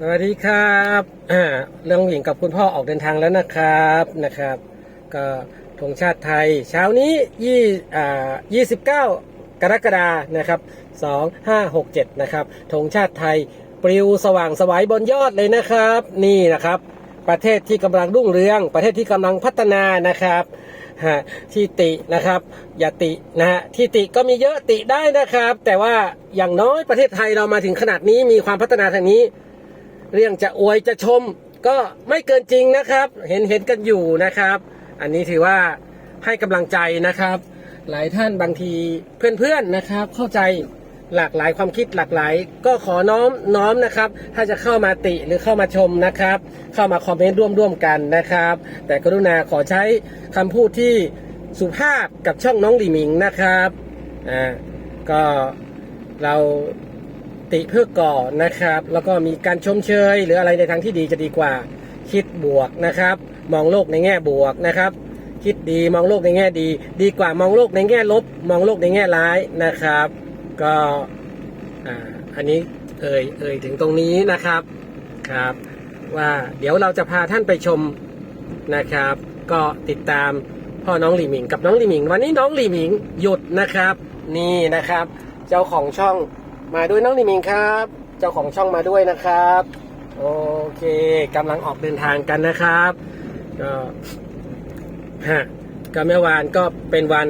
สวัสดีครับเรื่องหญิงกับคุณพ่อออกเดินทางแล้วนะครับนะครับ ก็ธงชาติไทย เช้านี้ยี่อ่ายี่สิบเก้ากรกฎานะครับสองห้าหกเจ็ดนะครับธงชาติไทยปลิวสว่างสวายบนยอดเลยนะครับ นี่นะครับ ประเทศที่กำลังรุ่งเรือง ประเทศที่กำลังพัฒนานะครับฮะที่ตินะครับ อย่าตินะฮะที่ติก็มีเยอะติได้นะครับ แต่ว่าอย่างน้อยประเทศไทยเรามาถึงขนาดนี้มีความพัฒนาทางนี้ เรื่องจะอวยจะชม ก็ไม่เกินจริงนะครับ เห็นเห็นกันอยู่นะครับ อันนี้ถือว่าให้กำลังใจนะครับ หลายท่านบางทีเพื่อนๆนะครับ เข้าใจหลากหลายความคิดหลากหลาย ก็ขอน้อมน้อมนะครับ ถ้าจะเข้ามาติหรือเข้ามาชมนะครับ เข้ามาคอมเมนต์ร่วมร่วมกันนะครับ แต่กรุณาขอใช้คำพูดที่สุภาพกับช่องน้องหลีมิงนะครับอ่าก็เรา ติเพื่อก่อนะครับ แล้วก็มีการชมเชย หรืออะไรในทางที่ดีจะดีกว่า คิดบวกนะครับ มองโลกในแง่บวกนะครับ คิดดีมองโลกในแง่ดี ดีกว่ามองโลกในแง่ลบ มองโลกในแง่ร้ายนะครับ ก็อ,อันนี้เอ่ยเอ่ยถึงตรงนี้นะครับครับ ว่าเดี๋ยวเราจะพาท่านไปชมนะครับ ก็ติดตามพ่อน้องหลีหมิงกับน้องหลีหมิง วันนี้น้องหลีหมิงหยุดนะครับ นี่นะครับ เจ้าของช่อง มาด้วยน้องหลีหมิงครับ เจ้าของช่องมาด้วยนะครับ โอเคกำลังออกเดินทางกันนะครับก็ฮะก็เมื่อวานก็เป็นวัน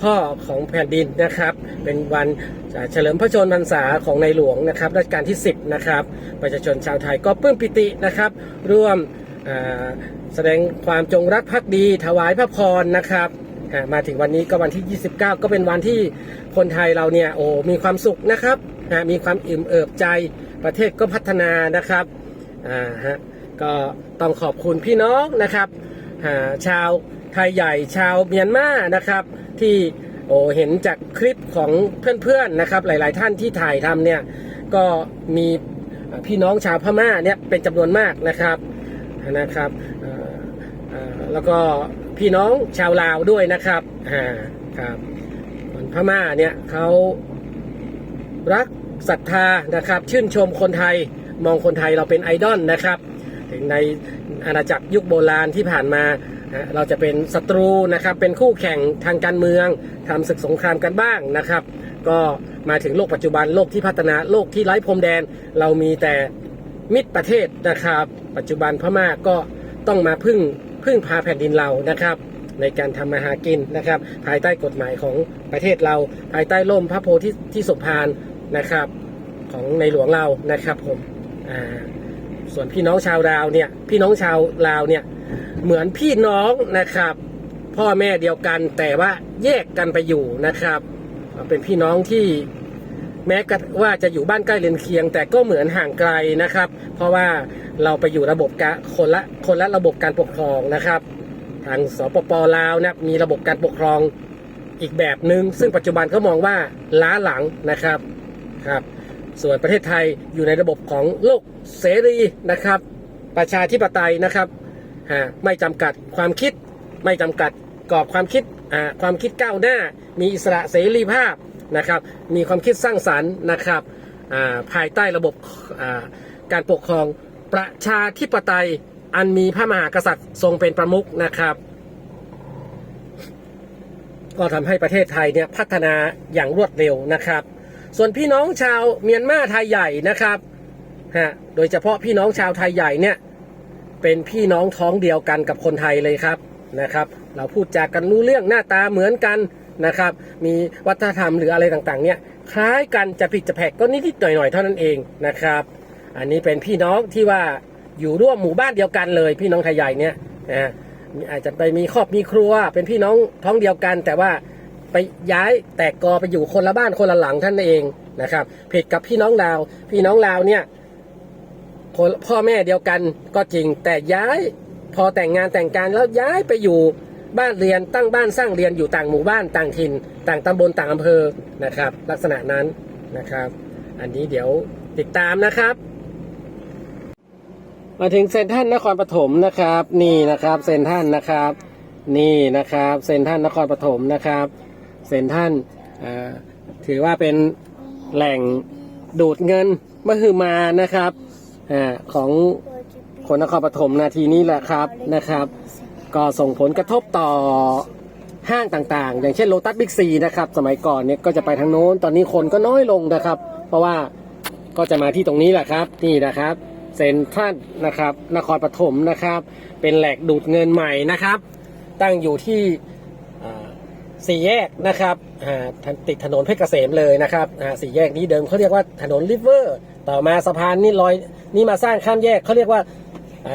พ่อของแผ่นดินนะครับ เป็นวันเฉลิมพระชนมพรรษาของในหลวงนะครับรัชกาลที่ 10 นะครับ ประชาชนชาวไทยก็ปลื้มปิตินะครับ ร่วมแสดงความจงรักภักดีถวายพระพรนะครับ มาถึงวันนี้ก็วันที่ 29 ก็เป็นวันที่คนไทยเราเนี่ยโอ้มีความสุขนะครับมีความอิ่มเอิบใจประเทศก็พัฒนานะครับอ่าฮะก็ต้องขอบคุณพี่น้องนะครับาชาวไทยใหญ่ชาวเมียนมานะครับที่โอ้เห็นจากคลิปของเพื่อนๆนะครับหลายๆท่านที่ถ่ายทำเนี่ยก็มีพี่น้องชาวพม่าเนี่ยเป็นจำนวนมากนะครับนะครับแล้วก็พี่น้องชาวลาวด้วยนะครับอ่าครับคนพม่าเนี่ยเขารักศรัทธานะครับ ชื่นชมคนไทยมองคนไทยเราเป็นไอดอลนะครับ ถึงในอาณาจักรยุคโบราณที่ผ่านมาเราจะเป็นศัตรูนะครับ เป็นคู่แข่งทางการเมืองทำศึกสงครามกันบ้างนะครับ ก็มาถึงโลกปัจจุบันโลกที่พัฒนาโลกที่ไร้พรมแดน เรามีแต่มิตรประเทศนะครับ ปัจจุบันพม่าก็ต้องมาพึ่ง พึ่งพาแผ่นดินเรานะครับ ในการทำมาหากินนะครับ ภายใต้กฎหมายของประเทศเรา ภายใต้ร่มพระโพธิที่สมภารนะครับ ของในหลวงเรานะครับผมส่วนพี่น้องชาวลาวเนี่ยพี่น้องชาวลาวเนี่ยเหมือนพี่น้องนะครับ พ่อแม่เดียวกันแต่ว่าแยกกันไปอยู่นะครับ เป็นพี่น้องที่แม้ว่าจะอยู่บ้านใกล้เรือนเคียง แต่ก็เหมือนห่างไกลนะครับ เพราะว่า เราไปอยู่ระบบกคนละคนละระบบการปกครองนะครับ ทางสปปลาวนี่ยมีระบบการปกครองอีกแบบหนึ่งซึ่งปัจจุบันเขามองว่าล้าหลังนะครับครับ ส่วนประเทศไทยอยู่ในระบบของโลกเสรีนะครับ ประชาธิปไตยนะครับฮะไม่จำกัดความคิดไม่จำกัดกรอบความคิดอ่าความคิดก้าวหน้า มีอิสระเสรีภาพนะครับ มีความคิดสร้างสรรค์นะครับอ่าภายใต้ระบบอ่าการปกครอง ประชาธิปไตยอันมีพระมหากษัตริย์ทรงเป็นประมุขนะครับ ก็ทำให้ประเทศไทยเนี่ยพัฒนาอย่างรวดเร็วนะครับ ส่วนพี่น้องชาวเมียนมาไทยใหญ่นะครับฮะโดยเฉพาะพี่น้องชาวไทยใหญ่เนี่ยเป็นพี่น้องท้องเดียวกันกับคนไทยเลยครับนะครับ เราพูดจากันรู้เรื่องหน้าตาเหมือนกันนะครับ มีวัฒนธรรมหรืออะไรต่างๆเนี่ยคล้ายกันจะผิดจะแผกก็นิดๆหน่อยๆเท่านั้นเองนะครับ อันนี้เป็นพี่น้องที่ว่าอยู่ร่วมหมู่บ้านเดียวกันเลย พี่น้องไทยใหญ่เนี่ยนะมีอาจจะไปมีครอบมีครัว เป็นพี่น้องท้องเดียวกัน แต่ว่าไปย้ายแตกกอไปอยู่คนละบ้านคนละหลังท่านเองนะครับผิดกับพี่น้องลาว พี่น้องลาวเนี่ยคนพ่อแม่เดียวกันก็จริง แต่ย้ายพอแต่งงานแต่งการแล้วย้ายไปอยู่บ้านเรียนตั้งบ้านสร้างเรียนอยู่ต่างหมู่บ้านต่างถิ่น ต่างตำบลต่างอำเภอนะครับ ลักษณะนั้นนะครับ อันนี้เดี๋ยวติดตามนะครับ มาถึงเซนทรันนครปฐมนะครับ นี่นะครับเซนทรันนะครับ นี่นะครับเซนทรันนครปฐมนะครับเซนทรันถือว่าเป็นแหล่งดูดเงินมหึมานะครับอของคนนครปฐมนาทีนี้แหละครับนะครับ ก็ส่งผลกระทบต่อห้างต่างๆ อย่างเช่นโลตัสบิ๊กซีนะครับ สมัยก่อนเนี่ยก็จะไปทางโน้น ตอนนี้คนก็น้อยลงนะครับ เพราะว่าก็จะมาที่ตรงนี้แหละครับ นี่นะครับ เซ็นทรัลนะครับ นครปฐมนะครับ เป็นแหล่งดูดเงินใหม่นะครับ ตั้งอยู่ที่สี่แยกนะครับติดถนนเพชรเกษมเลยนะครับสี่แยกนี้เดิมเขาเรียกว่าถนนริเวอร์ ต่อมาสะพานนี่ลอยนี่มาสร้างข้ามแยกเขาเรียกว่า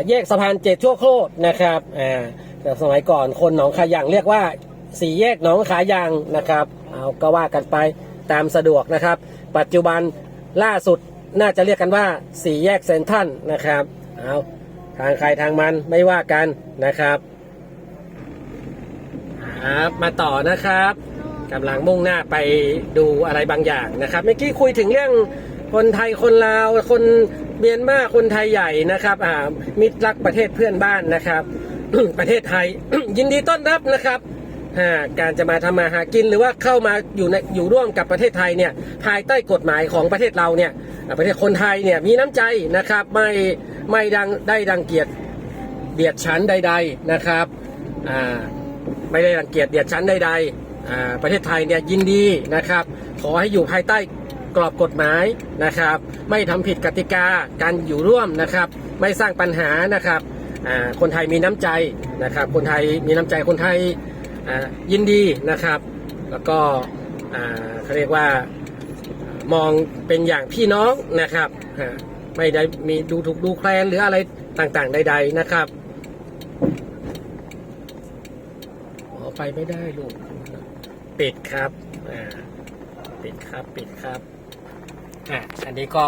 แยกสะพานเจ็ดชั่วโคตรนะครับแต่สมัยก่อนคนหนองขายางเรียกว่าสี่แยกหนองขายางนะครับ เอาก็ว่ากันไปตามสะดวกนะครับ ปัจจุบันล่าสุด น่าจะเรียกกันว่าสี่แยกเซนทรัลนะครับเอาทางใครทางมันไม่ว่ากันนะครับครับมาต่อนะครับกำลังมุ่งหน้าไปดูอะไรบางอย่างนะครับเมื่อกี้คุยถึงเรื่องคนไทยคนลาวคนเมียนมาคนไทยใหญ่นะครับอ่ามิตรรักประเทศเพื่อนบ้านนะครับ ประเทศไทย ยินดีต้อนรับนะครับการจะมาทำมาหากินหรือว่าเข้ามาอยู่ในอยู่ร่วมกับประเทศไทยเนี่ยภายใต้กฎหมายของประเทศเราเนี่ย ประเทศคนไทยเนี่ยมีน้ำใจนะครับไม่ไม่ดังได้ดังเกียรติเบียดฉันใด ๆนะครับไม่ได้รังเกียจเดียดชั้นใดๆประเทศไทยเนี่ยยินดีนะครับ ขอให้อยู่ภายใต้กรอบกฎหมายนะครับ ไม่ทำผิดกติกาการอยู่ร่วมนะครับ ไม่สร้างปัญหานะครับคนไทยมีน้ำใจนะครับ คนไทยมีน้ำใจคนไทยยินดีนะครับ แล้วก็เขาเรียกว่า มองเป็นอย่างพี่น้องนะครับไม่ได้มีดูถูกดูแคลนหรืออะไรต่างๆ ใด ๆ นะครับออไปไม่ได้ลูกปิดครับอ่าปิดครับปิดครับอะอันนี้ก็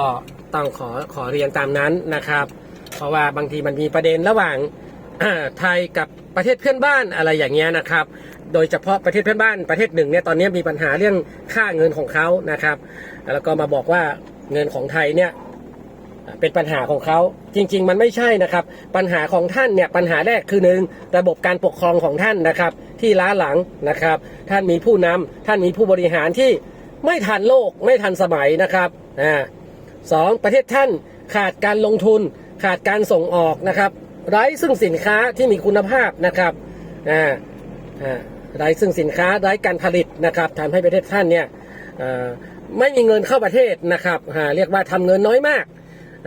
ต้องขอขอเรียนตามนั้นนะครับ เพราะว่าบางทีมันมีประเด็นระหว่าง ไทยกับประเทศเพื่อนบ้านอะไรอย่างเงี้ยนะครับ โดยเฉพาะประเทศเพื่อนบ้านประเทศหนึ่งเนี่ยตอนนี้มีปัญหาเรื่องค่าเงินของเขานะครับ แล้วก็มาบอกว่าเงินของไทยเนี่ยเป็นปัญหาของเขาจริง ๆ มันไม่ใช่นะครับ ปัญหาของท่านเนี่ยปัญหาแรกคือหนึ่งระบบการปกครองของท่านนะครับ ที่ล้าหลังนะครับ ท่านมีผู้นำท่านมีผู้บริหารที่ไม่ทันโลกไม่ทันสมัยนะครับอ่าสองประเทศท่านขาดการลงทุนขาดการส่งออกนะครับ ไร้ซึ่งสินค้าที่มีคุณภาพนะครับอ่าอ่าไร้ซึ่งสินค้าไร้การผลิตนะครับทำให้ประเทศท่านเนี่ยไม่มีเงินเข้าประเทศนะครับเรียกว่าทำเงินน้อยมาก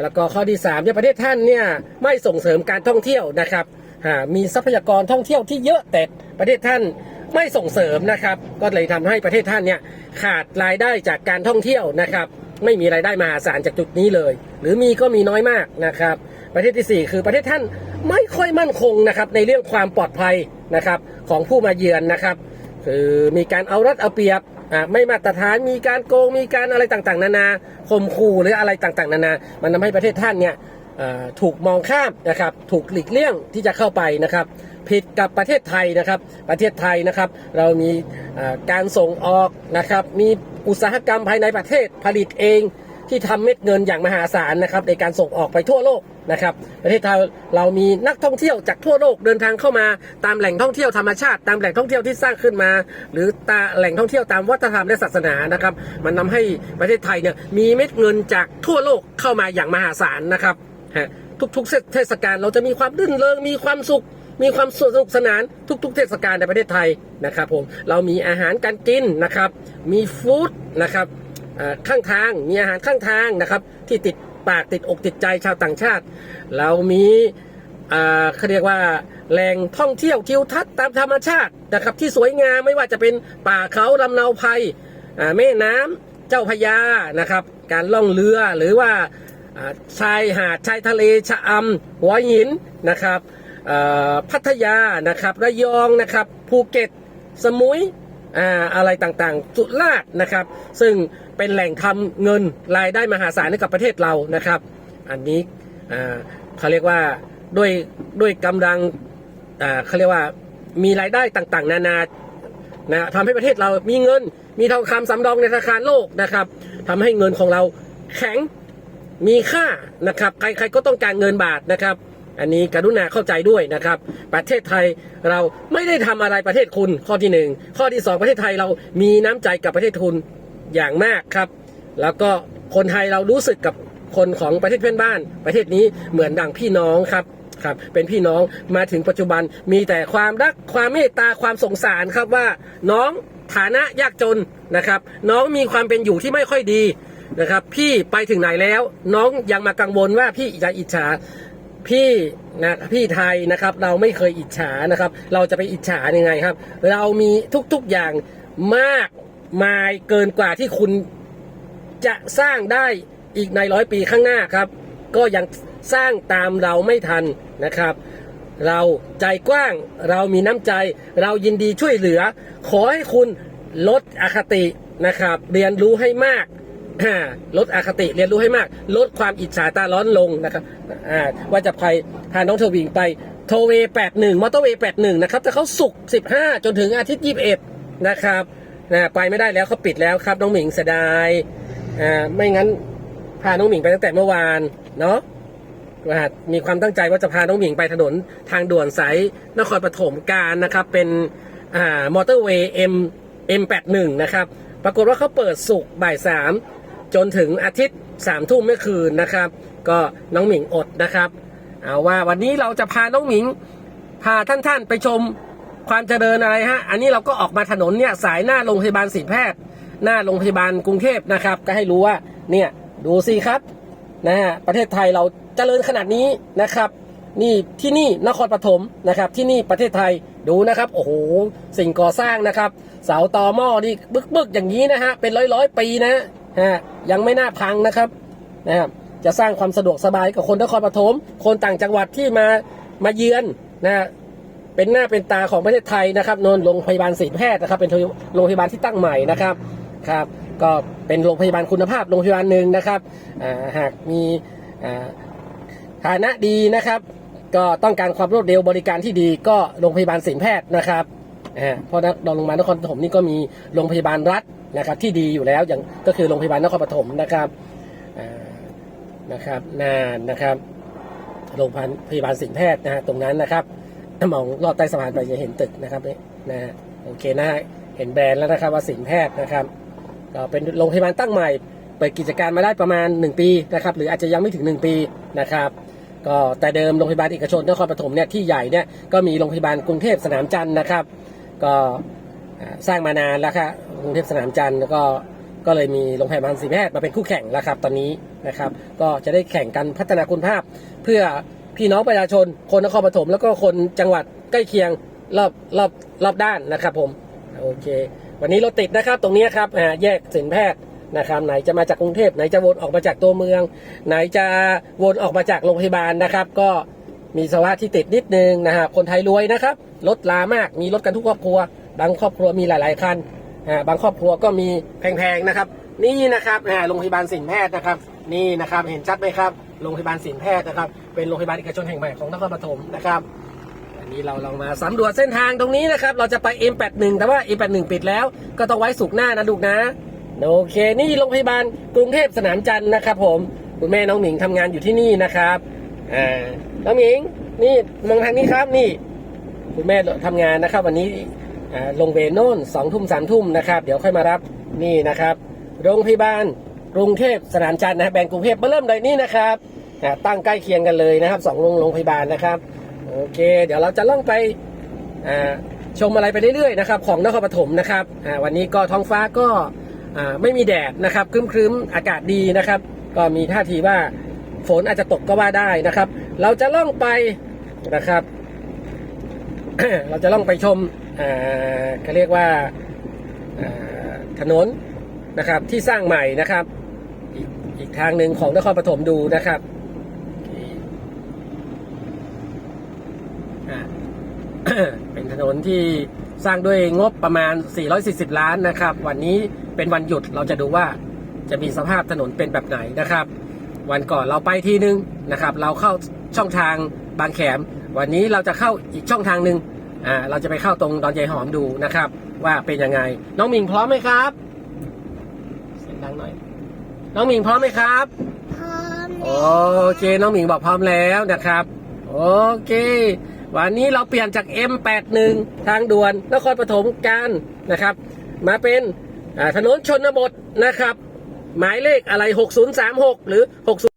แล้วก็ข้อที่3เนี่ยประเทศท่านเนี่ยไม่ส่งเสริมการท่องเที่ยวนะครับมีทรัพยากรท่องเที่ยวที่เยอะแต่ประเทศท่านไม่ส่งเสริมนะครับ ก็เลยทำให้ประเทศท่านเนี่ยขาดรายได้จากการท่องเที่ยวนะครับ ไม่มีรายได้มหาศาลจากจุดนี้เลย หรือมีก็มีน้อยมากนะครับ ประเทศที่ 4 คือประเทศท่านไม่ค่อยมั่นคงนะครับในเรื่องความปลอดภัยนะครับของผู้มาเยือนนะครับ คือมีการเอารัดเอาเปรียบอ่าไม่มาตรฐานมีการโกงมีการอะไรต่างๆ นานาข่มขู่หรืออะไรต่างๆ นานา มันทำให้ประเทศท่านเนี่ยอ่อถูกมองข้ามนะครับ ถูกหลีกเลี่ยงที่จะเข้าไปนะครับ ผิดกับประเทศไทยนะครับ ประเทศไทยนะครับ เรามีการส่งออกนะครับ มีอุตสาหกรรมภายในประเทศผลิตเองที่ทำเม็ดเงินอย่างมหาศาลนะครับในการส่งออกไปทั่วโลกนะครับประเทศไทยเรามีนักท่องเที่ยวจากทั่วโลกเดินทางเข้ามาตามแหล่งท่องเที่ยวธรรมชาติ ตามแหล่งท่องเที่ยวที่สร้างขึ้นมา หรือตาแหล่งท่องเที่ยวตามวัฒนธรรมและศาสนานะครับ มันทาให้ประเทศไทยเนี่ยมีเม็ดเงินจากทั่วโลกเข้ามาอย่างมหาศาลนะครับทุกๆเทศกาลเราจะมีความรื่นเริงมีความสุข มีความสนุกสนานทุก ๆ เทศกาลในประเทศไทยนะครับผมเรามีอาหารการกินนะครับ มีฟู้ดนะครับข้างทางมีอาหารข้างทางนะครับ ที่ติดปากติดอกติดใจชาวต่างชาติ เรามีอ่าเขาเรียกว่าแหล่งท่องเที่ยวทิวทัศน์ตามธรรมชาตินะครับ ที่สวยงามไม่ว่าจะเป็นป่าเขาลำเนาภัยแม่น้ำเจ้าพยานะครับ การล่องเรือหรือว่าชายหาดชายทะเลชะอำหัวหินนะครับ พัทยานะครับระยองนะครับภูเก็ต สมุยออะไรต่างๆสุราษฎร์นะครับ ซึ่งเป็นแหล่งทำเงินรายได้มหาศาลให้กับประเทศเรานะครับ อันนี้เขาเรียกว่าด้วยด้วยกำลังเขาเรียกว่ามีรายได้ต่างๆ นานานะทำให้ประเทศเรามีเงิน มีทองคำสำรองในธนาคารโลกนะครับทำให้เงินของเราแข็งมีค่านะครับ ใครๆก็ต้องการเงินบาทนะครับ อันนี้กรุณาเข้าใจด้วยนะครับ ประเทศไทยเราไม่ได้ทำอะไรประเทศคุณข้อที่หนึ่งข้อที่สองประเทศไทยเรามีน้ำใจกับประเทศคุณอย่างมากครับ แล้วก็คนไทยเรารู้สึกกับคนของประเทศเพื่อนบ้าน ประเทศนี้เหมือนดังพี่น้องครับครับ เป็นพี่น้องมาถึงปัจจุบันมีแต่ความรักความเมตตาความสงสารครับว่าน้องฐานะยากจนนะครับ น้องมีความเป็นอยู่ที่ไม่ค่อยดีนะครับ พี่ไปถึงไหนแล้ว น้องยังมากังวลว่าพี่จะอิจฉา พี่นะพี่ไทยนะครับ เราไม่เคยอิจฉานะครับ เราจะไปอิจฉายังไงครับ เรามีทุกๆอย่างมากมายเกินกว่าที่คุณจะสร้างได้อีกในร้อยปีข้างหน้าครับ ก็ยังสร้างตามเราไม่ทันนะครับ เราใจกว้างเรามีน้ำใจ เรายินดีช่วยเหลือ ขอให้คุณลดอคตินะครับ เรียนรู้ให้มาก ลดอคติเรียนรู้ให้มาก ลดความอิจฉาตาร้อนลงนะครับว่าจะไปพาน้องเทวิงไปโทเว81มอเตอร์เวย์81นะครับแต่เขาสุก15 จนถึงอาทิตย์ 21 นะครับนะไปไม่ได้แล้วเขาปิดแล้วครับ น้องหมิงเสียดายอ่าไม่งั้นพาน้องหมิงไปตั้งแต่เมื่อวานเนาะว่ามีความตั้งใจว่าจะพาน้องหมิงไปถนนทางด่วนสายนครปฐมการนะครับ เป็นอ่ามอเตอร์เวย์ M M81 นะครับ ปรากฏว่าเขาเปิดสุกบ่ายสาม จนถึงอาทิตย์สามทุ่มเมื่อคืนนะครับ ก็น้องหมิงอดนะครับ เอาว่าวันนี้เราจะพาน้องหมิง พาท่านท่านๆไปชมความเจริญอะไรฮะ อันนี้เราก็ออกมาถนนเนี่ยสายหน้าโรงพยาบาลศิริแพทย์ หน้าโรงพยาบาลกรุงเทพนะครับ ก็ให้รู้ว่าเนี่ยดูสิครับนะฮะประเทศไทยเราเจริญขนาดนี้นะครับ นี่ที่นี่นครปฐมนะครับ ที่นี่ประเทศไทยดูนะครับ โอ้โหสิ่งก่อสร้างนะครับ เสาตอหม้อนี่บึกๆอย่างนี้นะฮะเป็นร้อยร้อยๆปีนะ ฮะยังไม่น่าพังนะครับนะครับจะสร้างความสะดวกสบายกับคนนครปฐมคนต่างจังหวัดที่มามาเยือนนะเป็นหน้าเป็นตาของประเทศไทยนะครับนนโรงพยาบาลศิริแพทย์นะครับ เป็นโรงพยาบาลที่ตั้งใหม่นะครับครับ ก็เป็นโรงพยาบาลคุณภาพโรงพยาบาลหนึ่งนะครับหากมีฐานะดีนะครับ ก็ต้องการความรวดเร็วบริการที่ดีก็โรงพยาบาลศิริแพทย์นะครับเพราะนักโรงพยาบานครปฐมนี่ก็มีโรงพยาบาลรัฐ นะครับที่ดีอยู่แล้วอย่างก็คือโรงพยาบาลนครปฐมนะครับนะครับนานนะครับโรงพยาบาลศิริแพทย์นะฮะตรงนั้นนะครับถ้ามองลอดใต้สะพานไปจะเห็นตึกนะครับนี่นะฮะโอเคนะเห็นแบรนด์แล้วนะครับว่าสินแพทย์นะครับก็เป็นโรงพยาบาลตั้งใหม่เปิดกิจการมาได้ประมาณ 1 ปีนะครับหรืออาจจะยังไม่ถึง 1 ปีนะครับก็แต่เดิมโรงพยาบาลเอกชนนครปฐมเนี่ยที่ใหญ่เนี่ยก็มีโรงพยาบาลกรุงเทพสนามจันทร์นะครับ ก็สร้างมานานแล้วครับ กรุงเทพสนามจันทร์แล้วก็ก็เลยมีโรงพยาบาลศริแพทย์มาเป็นคู่แข่งแล้วครับตอนนี้นะครับ ก็จะได้แข่งกันพัฒนาคุณภาพ เพื่อพี่น้องประชาชน คนนครปฐมแล้วก็คนจังหวัดใกล้เคียงรอบรอบรอบด้านนะครับผมโอเค วันนี้รถติดนะครับตรงนี้ครับแยกสินแพทย์นะครับไหนจะมาจากกรุงเทพไหนจะวนออกมาจากตัวเมือง ไหนจะวนออกมาจากโรงพยาบาลนะครับ ก็มีสภาวะที่ติดนิดนึงนะฮะคนไทยรวยนะครับรถลามากมีรถกันทุกครอบครัว บางครอบครัวมีหลาย ๆคัน บางครอบครัวก็มีแพงๆนะครับ นี่นะครับโรงพยาบาลสินแพทย์นะครับ นี่นะครับเห็นชัดไหมครับโรงพยาบาลสินแพทย์นะครับ เป็นโรงพยาบาลเอกชนแห่งใหม่ของนครปฐมนะครับอันนี้เราลองมาสำรวจเส้นทางตรงนี้นะครับ เราจะไป M81 แต่ว่า M81 ปิดแล้ว ก็ต้องไว้สุกหน้านะลูกนะโอเค นี่โรงพยาบาลกรุงเทพสนามจันทร์นะครับ ผมคุณแม่น้องหมิงทำงานอยู่ที่นี่นะครับอ่าน้องหมิงนี่มองทางนี้ครับนี่ คุณแม่ทำงานนะครับ วันนี้ ลงเวโน่นสองทุ่มสามทุ่มนะครับ เดี๋ยวค่อยมารับนี่นะครับ โรงพยาบาลกรุงเทพสนามจันทร์นะแบ่งกรุงเทพมาเริ่มเลยนี่นะครับตั้งใกล้เคียงกันเลยนะครับสองโรงโรงพยาบาลนะครับโอเค เดี๋ยวเราจะล่องไปชมอะไรไปเรื่อยๆนะครับของนครปฐมนะครับวันนี้ก็ท้องฟ้าก็ไม่มีแดดนะครับครึ้มๆอากาศดีนะครับ ก็มีท่าทีว่าฝนอาจจะตกก็ว่าได้นะครับ เราจะล่องไปนะครับ เราจะล่องไปชม เขาเรียกว่าถนนนะครับที่สร้างใหม่นะครับอีกอีกทางหนึ่งของนครปฐมดูนะครับเป็นถนนที่สร้างด้วยงบประมาณ 440 ล้านนะครับ วันนี้เป็นวันหยุดเราจะดูว่าจะมีสภาพถนนเป็นแบบไหนนะครับ วันก่อนเราไปทีนึงนะครับ เราเข้าช่องทางบางแขม วันนี้เราจะเข้าอีกช่องทางหนึ่ง อ่าเราจะไปเข้าตรงดอนยายหอมดูนะครับ ว่าเป็นยังไง น้องหมิงพร้อมไหมครับเสียงดังหน่อย น้องหมิงพร้อมไหมครับ พร้อมโอเค น้องหมิงบอกพร้อมแล้วนะครับ โอเค วันนี้เราเปลี่ยนจาก M81 ทางด่วนนครปฐมกันนะครับ มาเป็นอ่าถนนชนบทนะครับ หมายเลขอะไร 6036 หรือ 60